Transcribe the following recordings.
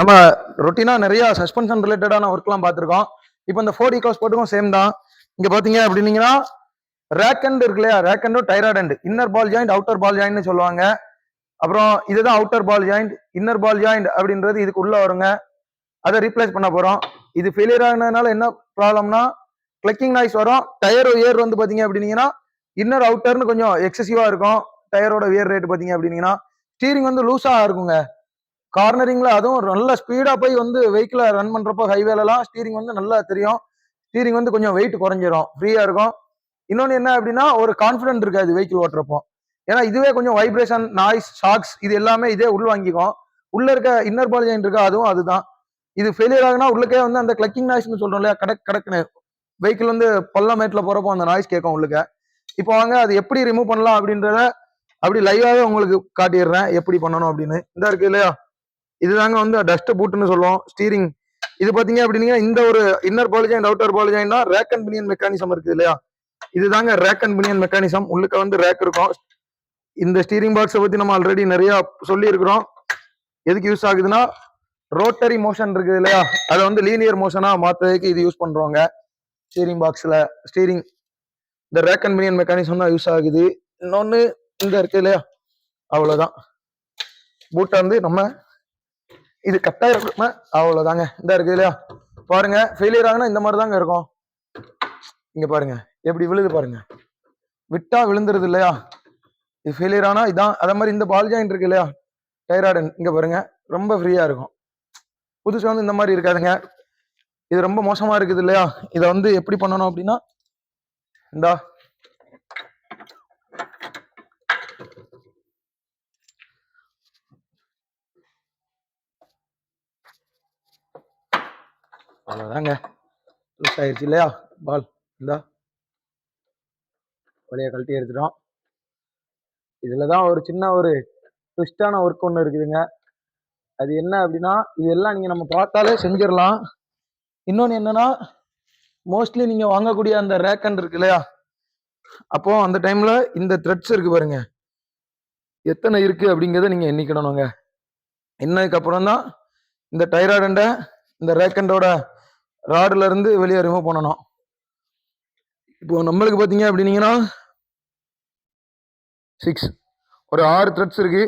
நம்ம ரொட்டீனா நிறைய சஸ்பென்ஷன் ரிலேட்டடான ஒர்க்லாம் பார்த்துருக்கோம். இப்போ இந்த ஃபோர் ஈகாஸ் போட்டுக்கும் சேம் தான். இங்க பாத்தீங்க அப்படின்னீங்கன்னா ரேக் அண்ட் இருக்கு இல்லையா? ரேக்கண்டும் tie rod and inner ball joint outer ball ஜாயிண்ட்னு சொல்லுவாங்க. அப்புறம் இதுதான் outer ball joint inner ball joint அப்படின்றது இதுக்கு உள்ள வருங்க. அதை ரீப்ளேஸ் பண்ண போறோம். இது ஃபெயிலியர் ஆகினதுனால என்ன ப்ராப்ளம்னா கிளக்கிங் நாய்ஸ் வரும். டயர் ஏர் வந்து பாத்தீங்க அப்படின்னீங்கன்னா இன்னர் அவுட்டர்னு கொஞ்சம் எக்ஸசிவா இருக்கும். டயரோட வியர் ரேட் பாத்தீங்க அப்படின்னீங்கன்னா ஸ்டீரிங் வந்து லூஸா இருக்குங்க. கார்னரிங்ல அதுவும் நல்ல ஸ்பீடா போய் வந்து வெஹிக்கிளை ரன் பண்றப்போ ஹைவேலலாம் ஸ்டீரிங் வந்து நல்லா தெரியும். ஸ்டீரிங் வந்து கொஞ்சம் வெயிட் குறைஞ்சிரும். ஃப்ரீயா இருக்கும். இன்னொன்னு என்ன அப்படின்னா ஒரு கான்ஃபிடென்ட் இருக்காது வெஹிக்கிள் ஓட்டுறப்போ. ஏன்னா இதுவே கொஞ்சம் வைப்ரேஷன் நாய்ஸ் ஷாக்ஸ் இது எல்லாமே இதே உள் வாங்கிக்கும். உள்ள இருக்க இன்னர் பால் ஜாயின் இருக்கா அதுவும் அதுதான். இது ஃபெயிலியர் ஆகுனா உள்ளக்கே வந்து அந்த கிளக்கிங் நாய்ஸ்னு சொல்றோம் இல்லையா கடக் கடக்குன்னு. வெஹிக்கிள் வந்து பள்ளமேட்ல போறப்போ அந்த நாய்ஸ் கேட்கும் உள்ளுக்க. இப்போ வாங்க அது எப்படி ரிமூவ் பண்ணலாம் அப்படின்றத அப்படி லைவாவே உங்களுக்கு காட்டிடுறேன். எப்படி பண்ணணும் அப்படின்னு. இந்த இருக்கு இல்லையா? இதுதாங்க வந்து டஸ்ட் பூட்டுன்னு சொல்லுவோம். ஸ்டீரிங் இது பாத்தீங்க அப்படின்னா இந்த ஒரு inner ball joint outer ball ஜாயின்னா rack and pinion mechanism இருக்குது இல்லையா? இதுதாங்க ரேக் அண்ட் பினியன் மெக்கானிசம் உள்ளுக்க வந்து ரேக் இருக்கும். இந்த ஸ்டீரிங் பாக்ஸை பத்தி நம்ம ஆல்ரெடி நிறைய சொல்லி இருக்கிறோம் எதுக்கு யூஸ் ஆகுதுன்னா ரோட்டரி மோஷன் இருக்குது இல்லையா? அதை வந்து லீனியர் மோஷனா மாத்துறதுக்கு இது யூஸ் பண்றோங்க ஸ்டீரிங் பாக்ஸ்ல ஸ்டீரிங் இந்த ரேக் அண்ட் பினியன் மெக்கானிசம் தான் யூஸ் ஆகுது. இன்னொன்று இங்க இருக்கு இல்லையா? அவ்வளவுதான். பூட்டை வந்து நம்ம இது கட்டாயம் இருக்கணுமா அவ்வளோதாங்க இந்த இருக்கு இல்லையா? பாருங்க ஃபெயிலியர் ஆகுனா இந்த மாதிரி தாங்க இருக்கும். இங்க பாருங்க எப்படி விழுது பாருங்க. விட்டா விழுந்துருது இல்லையா? இது ஃபெயிலியர் ஆனால் இதான் அதே மாதிரி இந்த பால் ஜாயிண்ட் இருக்கு இல்லையா? டைராய்டன் இங்கே பாருங்க ரொம்ப ஃப்ரீயாக இருக்கும். புதுசாக வந்து இந்த மாதிரி இருக்காதுங்க. இது ரொம்ப மோசமாக இருக்குது இல்லையா? இதை வந்து எப்படி பண்ணணும் அப்படின்னா இந்தா அவ்வளோதாங்க லூஸ் ஆயிடுச்சு இல்லையா? பால் இந்தா. வழியை கழட்டி எடுத்துட்டோம். இதில் தான் ஒரு சின்ன ஒரு ட்விஸ்டான ஒர்க் ஒன்று இருக்குதுங்க. அது என்ன அப்படின்னா இது எல்லாம் நீங்கள் நம்ம பார்த்தாலே செஞ்சிடலாம். இன்னொன்று என்னன்னா மோஸ்ட்லி நீங்கள் வாங்கக்கூடிய அந்த ரேக்கன் இருக்கு இல்லையா? அப்போ அந்த டைமில் இந்த த்ரெட்ஸ் இருக்கு பாருங்க. எத்தனை இருக்குது அப்படிங்கிறத நீங்கள் எண்ணிக்கணுங்க. என்னதுக்கு தான் இந்த டைராய்டண்ட இந்த ரேக்கண்டோட ராடுல இருந்து வெளியே ரிமூவ் பண்ணணும். இப்போ நம்மளுக்கு பார்த்தீங்க அப்படின்னீங்கன்னா சிக்ஸ் ஒரு ஆறு த்ரெட்ஸ் இருக்கு.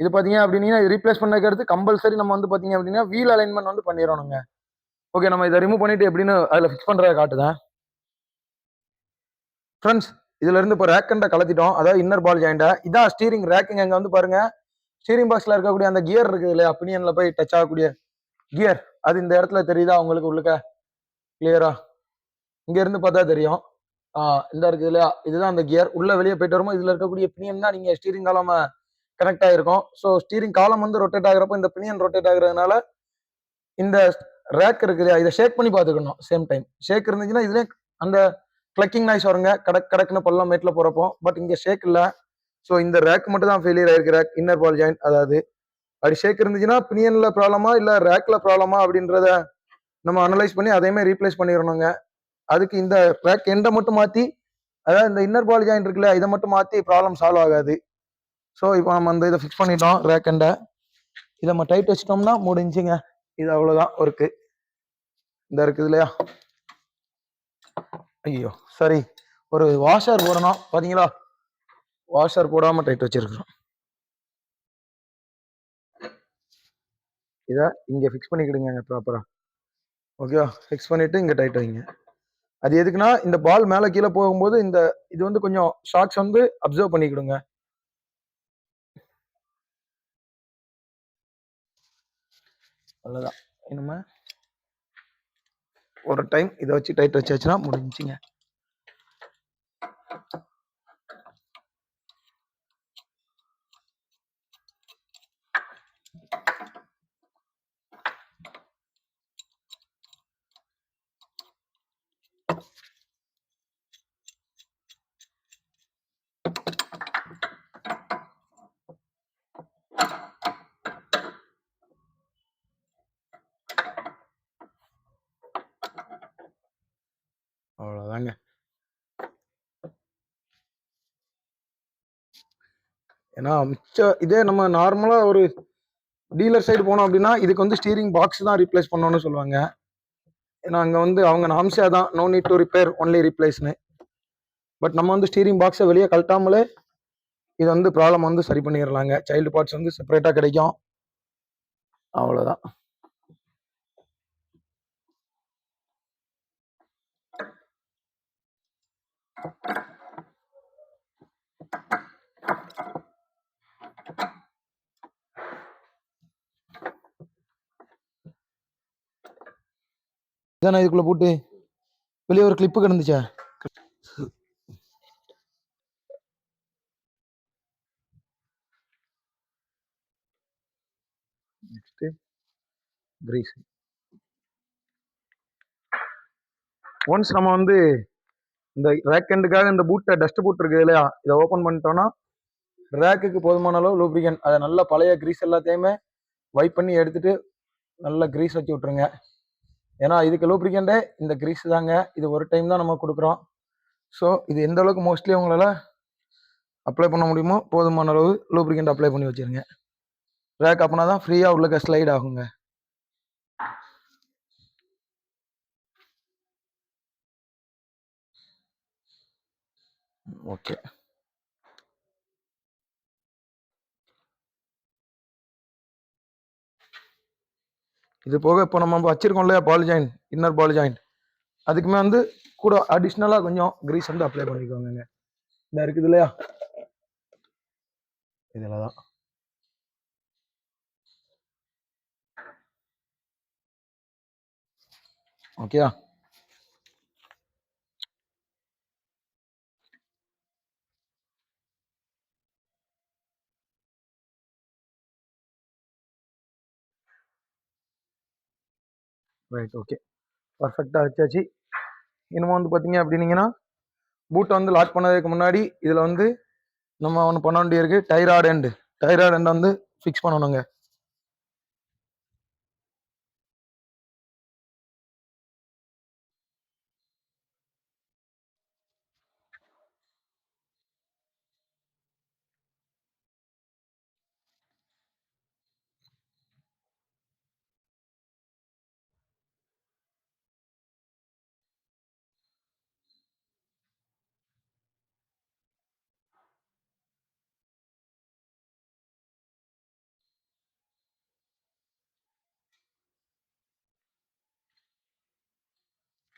இது பார்த்தீங்க அப்படின்னா இது ரீப்ளேஸ் பண்ணக்கிறது கம்பல்சரி நம்ம வந்து பார்த்தீங்க அப்படின்னா வீல் அலைன்மெண்ட் வந்து பண்ணிடணுங்க. ஓகே நம்ம இதை ரிமூவ் பண்ணிட்டு எப்படின்னு அதில் ஃபிக்ஸ் பண்ணுறத காட்டுதேன். ஃப்ரெண்ட்ஸ் இதுல இருந்து இப்போ ரேக்கண்டை கலத்திட்டோம். அதாவது இன்னர் பால் ஜாயிண்டை இதான் ஸ்டீரிங் ரேக்கிங் அங்கே வந்து பாருங்க. ஸ்டீரிங் பாக்ஸில் இருக்கக்கூடிய அந்த கியர் இருக்குது இல்லையா? பினியன்ல போய் டச் ஆகக்கூடிய கியர் அது இந்த இடத்துல தெரியுதா உங்களுக்கு உள்ளுக்க? கிளியரா இங்க இருந்து பார்த்தா தெரியும். இந்த இருக்குது இல்லையா? இதுதான் அந்த கியர் உள்ள வெளியே போயிட்டு வரும்போது இதுல இருக்கக்கூடிய பினியன் தான் நீங்க ஸ்டீரிங் காலம் கனெக்ட் ஆயிருக்கும். ஸோ ஸ்டீரிங் காலம் வந்து ரொட்டேட் ஆகிறப்போ இந்த பினியன் ரொட்டேட் ஆகுறதுனால இந்த ரேக் இருக்கு இல்லையா? இதை ஷேக் பண்ணி பார்த்துக்கணும் சேம் டைம் ஷேக் இருந்துச்சுன்னா இதுல அந்த கிளக்கிங் நாய்ஸ் வருங்க. கடக் கடக்குன்னு பள்ளம் மேட்ல போறப்போ. பட் இங்க ஷேக் இல்லை. ஸோ இந்த ரேக் மட்டும் தான் ஃபெயிலியர் ஆயிருக்கு. ரேக் இன்னர் பால் ஜாயின் அதாவது. அப்படி ஷேக் இருந்துச்சுன்னா பினியன்ல ப்ராப்ளமா இல்ல ரேக்ல ப்ராப்ளமா அப்படின்றத நம்ம அனலைஸ் பண்ணி அதே மாதிரி ரீப்ளேஸ் பண்ணிடணுங்க. அதுக்கு இந்த ரேக் எண்டை மட்டும் மாற்றி அதாவது இந்த இன்னர் பால் ஜாயின் இருக்குல்ல இதை மட்டும் மாற்றி ப்ராப்ளம் சால்வ் ஆகாது. ஸோ இப்போ நம்ம அந்த இதை ஃபிக்ஸ் பண்ணிட்டோம் ரேக் எண்டை இதை நம்ம டைட் வச்சிட்டோம்னா முடிஞ்சுங்க. இது அவ்வளோதான் ஒர்க்கு இந்த இருக்குது இல்லையா? ஐயோ சரி ஒரு வாஷர் போடணும் பார்த்தீங்களா வாஷர் போடாமல் டைட் வச்சிருக்கிறோம். இதை இங்கே ஃபிக்ஸ் பண்ணிக்கிடுங்க ப்ராப்பராக ஓகேவா ஃபிக்ஸ் பண்ணிட்டு இங்கே டைட் வைங்க. அது எதுக்குன்னா இந்த பால் மேலே கீழே போகும்போது இந்த இது வந்து கொஞ்சம் ஷார்ட்ஸ் வந்து அப்சர்வ் பண்ணிக்கிடுங்க. அவ்வளோதான் இனிமே ஒரு டைம் இதை வச்சு டைட் வச்சாச்சுன்னா முடிஞ்சுங்க அவ்வளோதாங்க ஏன்னா மிச்ச இதே நம்ம நார்மலாக ஒரு டீலர் சைடு போனோம் அப்படின்னா இதுக்கு வந்து ஸ்டீரிங் பாக்ஸ் தான் ரீப்ளேஸ் பண்ணணும்னு சொல்லுவாங்க. ஏன்னா அங்கே வந்து அவங்க நாம்சியா தான் no need to repair only ரீப்ளேஸ்னு but நம்ம வந்து ஸ்டீரிங் பாக்ஸை வெளியே கழட்டாமலே இது வந்து ப்ராப்ளம் வந்து சரி பண்ணிடலாங்க. சைல்டு பார்ட்ஸ் வந்து செப்பரேட்டாக கிடைக்கும். அவ்வளோதான் இதானே இதுக்குள்ள போட்டு? வெளியே ஒரு கிளிப்பு கிடந்துச்சா? நெக்ஸ்ட் கிரீஸ் ஒன்ஸ் நம்ம வந்து இந்த ரேக் எண்டுக்காக இந்த பூட்டை டஸ்ட் பூட் இருக்குது இல்லையா? இதை ஓப்பன் பண்ணிட்டோம்னா ரேக்குக்கு போதுமான அளவு லூப்ரிகன் அதை நல்ல பழைய கிரீஸ் எல்லாத்தையுமே வைப் பண்ணி எடுத்துட்டு நல்ல கிரீஸ் வச்சு விட்ருங்க ஏன்னா இதுக்கு லூப்ரிகண்டே இந்த கிரீஸ் தாங்க. இது ஒரு டைம் தான் நம்ம கொடுக்குறோம். ஸோ இது எந்த அளவுக்கு மோஸ்ட்லி உங்களால் அப்ளை பண்ண முடியுமோ போதுமான அளவு லூப்ரிகண்ட் அப்ளை பண்ணி வச்சிருங்க. ரேக் அப்படின்னா தான் ஃப்ரீயாக உள்ளக்க ஸ்லைட் ஆகுங்க. ஓகே. இது போக இப்போ நம்ம வச்சிருக்கோம் இல்லையா ball joint inner ball joint அதுக்குமே வந்து கூட அடிஷ்னலாக கொஞ்சம் கிரீஸ் வந்து அப்ளை பண்ணிக்கோங்க இந்த இருக்குது இல்லையா? இதில் தான். ஓகேயா ரைட் ஓகே பர்ஃபெக்டாக வச்சாச்சு. இன்னமும் வந்து பார்த்தீங்க அப்படின்னீங்கன்னா பூட்டை வந்து லாக் பண்ணதுக்கு முன்னாடி இதில் வந்து நம்ம ஒன்று பண்ண வேண்டியிருக்கு டைராய்டு எண்டு டைராய்டு எண்டை வந்து ஃபிக்ஸ் பண்ணணுங்க.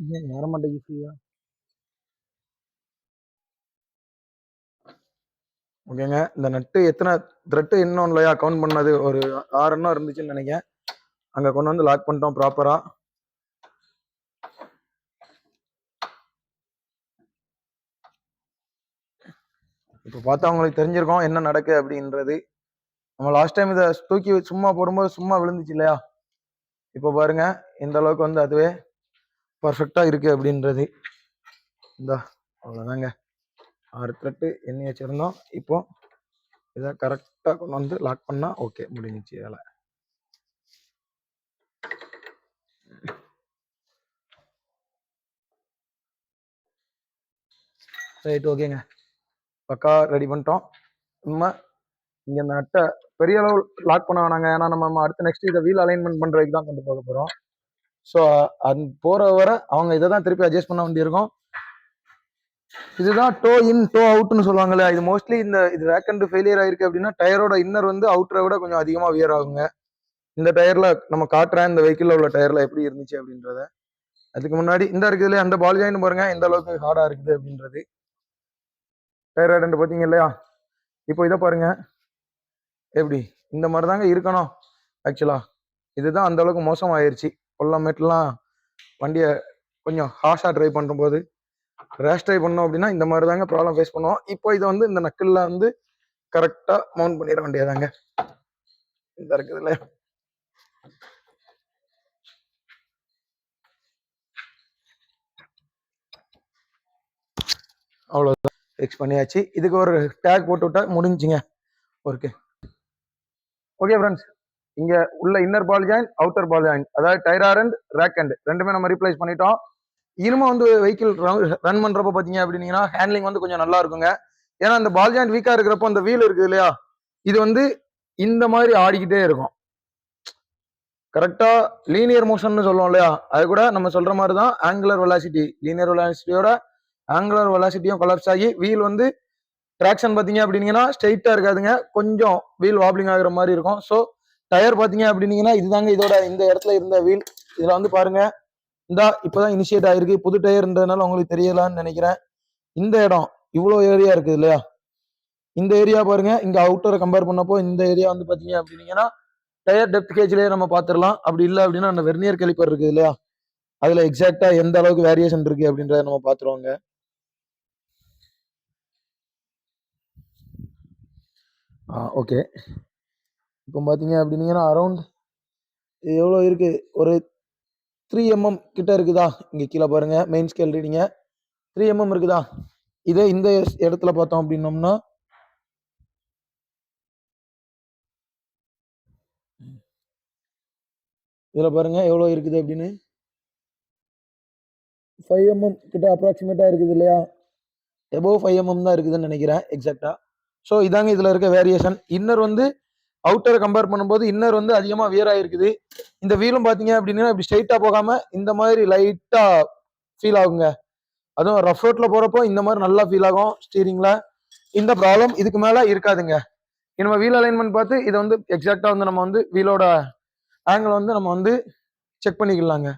ஏன் வர ஃப்ரீயா ஓகேங்க. இந்த நட்டு எத்தனை த்ரெட்டு இன்னும் இல்லையா? கவுண்ட் பண்ணது ஒரு ஆறு எண்ணம் இருந்துச்சுன்னு நினைக்கிறேன். அங்கே கொண்டு வந்து லாக் பண்ணிட்டோம் ப்ராப்பராக இப்போ பார்த்தா அவங்களுக்கு தெரிஞ்சிருக்கோம் என்ன நடக்கு அப்படின்றது. நம்ம லாஸ்ட் டைம் இதை தூக்கி சும்மா போடும்போது சும்மா விழுந்துச்சு இல்லையா? இப்போ பாருங்க இந்த அளவுக்கு வந்து அதுவே பர்ஃபெக்டாக இருக்குது அப்படின்றது. இந்த அவ்வளோதாங்க ஆறு த்ரெட்டு எண்ணி வச்சுருந்தோம். இப்போ இதை கரெக்டாக கொண்டு வந்து லாக் பண்ணால் ஓகே முடிஞ்சிச்சு வேலை. ரைட் ஓகேங்க பக்கா ரெடி பண்ணிட்டோம். நம்ம இங்கே இந்த அட்டை பெரிய அளவு லாக் பண்ண வேணாங்க. ஏன்னா நம்ம அடுத்து நெக்ஸ்ட் இதை வீல் அலைன்மெண்ட் பண்ணுறதுக்கு தான் கொண்டு போக போகிறோம் ஸோ அந் போகிற வரை அவங்க இதை தான் திருப்பி அட்ஜஸ்ட் பண்ண வேண்டியிருக்கும். இதுதான் டோ இன் டோ அவுட்னு சொல்லுவாங்கல்ல இது மோஸ்ட்லி இந்த இது ரேக்கண்ட் ஃபெயிலியர் ஆயிருக்கு அப்படின்னா டயரோட இன்னர் வந்து அவுட்டரை விட கொஞ்சம் அதிகமாக வியர் ஆகுங்க. இந்த டயர்ல நம்ம காட்டுறேன் இந்த வெஹிக்கிளில் உள்ள டயர்ல எப்படி இருந்துச்சு அப்படின்றத. அதுக்கு முன்னாடி இந்த இருக்குதுல அந்த பால் ஜாயின் பாருங்க எந்த அளவுக்கு ஹார்டா இருக்குது அப்படின்றது. டயர் ரெண்டு பார்த்தீங்க இல்லையா? இப்போ இதை பாருங்க. எப்படி? இந்த மாதிரி தாங்க இருக்கணும் ஆக்சுவலா இதுதான் அந்த அளவுக்கு மோசமாயிருச்சு. கொல்லமேட்டுலாம் வண்டியை கொஞ்சம் ஹார்ஷாக ட்ரைவ் பண்ணும்போது ரேஷ் ட்ரைவ் பண்ணோம் அப்படின்னா இந்த மாதிரி தாங்க ப்ராப்ளம் ஃபேஸ் பண்ணுவோம். இப்போ இதை வந்து இந்த நக்கிளில் வந்து கரெக்டாக மவுண்ட் பண்ணிட வேண்டியதாங்க இந்த இருக்குதுல்ல. அவ்வளோதான் ஃபிக்ஸ் பண்ணியாச்சு. இதுக்கு ஒரு டேக் போட்டு விட்டா முடிஞ்சுங்க. ஓகே ஓகே ஃப்ரெண்ட்ஸ் இங்க உள்ள inner ball joint outer ball joint அதாவது டைரார் அண்ட் ரேக் அண்ட் ரெண்டுமே நம்ம ரீப்ளேஸ் பண்ணிட்டோம். இனிமே வந்து வெஹிக்கிள் ரன் பண்றப்ப பாத்தீங்க அப்படின்னீங்கன்னா ஹேண்ட்லிங் வந்து கொஞ்சம் நல்லா இருக்குங்க. ஏன்னா அந்த பால் ஜாயின் வீக்கா இருக்கிறப்போ அந்த வீல் இருக்குது இல்லையா? இது வந்து இந்த மாதிரி ஆடிக்கிட்டே இருக்கும். கரெக்டா லீனியர் மோஷன் சொல்லுவோம் இல்லையா? அது கூட நம்ம சொல்ற மாதிரி தான் ஆங்குலர் வெலாசிட்டி லீனியர் வெலாசிட்டியோட ஆங்குலர் வெலாசிட்டியும் கொலாப்ஸ் ஆகி வீல் வந்து ட்ராக்ஷன் பார்த்தீங்க அப்படின்னீங்கன்னா ஸ்ட்ரைட்டா இருக்காதுங்க. கொஞ்சம் வீல் வாப்ளிங் ஆகுற மாதிரி இருக்கும். ஸோ டயர் பார்த்தீங்க அப்படின்னீங்கன்னா இதுதாங்க இதோட இந்த இடத்துல இருந்த வீல். இதுல வந்து பாருங்க. இந்தா இப்பதான் இனிஷியேட் ஆயிருக்கு. புது டயர்ன்றதுனால உங்களுக்கு தெரியலான்னு நினைக்கிறேன். இந்த இடம் இவ்வளோ ஏரியா இருக்குது இல்லையா? இந்த ஏரியா பாருங்க. இங்க அவுட்டரை கம்பேர் பண்ணப்போ இந்த ஏரியா வந்து பாத்தீங்க அப்படின்னீங்கன்னா டயர் டெப்த் கேஜ்லயே நம்ம பார்த்துடலாம் அப்படி இல்லை அப்படின்னா அந்த வெர்னியர் கழிப்பர் இருக்குது இல்லையா? அதுல எக்ஸாக்டா எந்த அளவுக்கு வேரியேஷன் இருக்கு அப்படின்றத நம்ம பாத்துருவாங்க. ஆ ஓகே இப்போ பார்த்தீங்க அப்படின்னீங்கன்னா அரௌண்ட் எவ்வளோ இருக்கு? ஒரு த்ரீ எம்எம் கிட்ட இருக்குதா? இங்கே கீழே பாருங்க மெயின் ஸ்கேல் ரீடிங்க த்ரீ எம்எம் இருக்குதா? இதே இந்த இடத்துல பார்த்தோம் அப்படின்னோம்னா இதில் பாருங்க எவ்வளோ இருக்குது அப்படின்னு. ஃபைவ் எம்எம் கிட்ட அப்ராக்சிமேட்டாக இருக்குது இல்லையா? எபோவ் ஃபைவ் எம்எம் தான் இருக்குதுன்னு நினைக்கிறேன் எக்ஸாக்டாக ஸோ இதாங்க இதில் இருக்க வேரியேஷன் இன்னர் வந்து அவுட்டரை கம்பேர் பண்ணும்போது இன்னர் வந்து அதிகமாக வியராயிருக்குது இந்த வீலும் பார்த்தீங்க அப்படின்னா இப்படி ஸ்ட்ரைட்டாக போகாமல் இந்த மாதிரி லைட்டாக ஃபீல் ஆகுங்க. அதுவும் ரஃப் ரோட்டில் போகிறப்போ இந்த மாதிரி நல்லா ஃபீல் ஆகும் ஸ்டீரிங்கில் இந்த ப்ராப்ளம் இதுக்கு மேலே இருக்காதுங்க. நம்ம வீல் அலைன்மெண்ட் பார்த்து இதை வந்து எக்ஸாக்டாக வந்து நம்ம வந்து வீலோட ஆங்கிள் வந்து நம்ம வந்து செக் பண்ணிக்கலாங்க.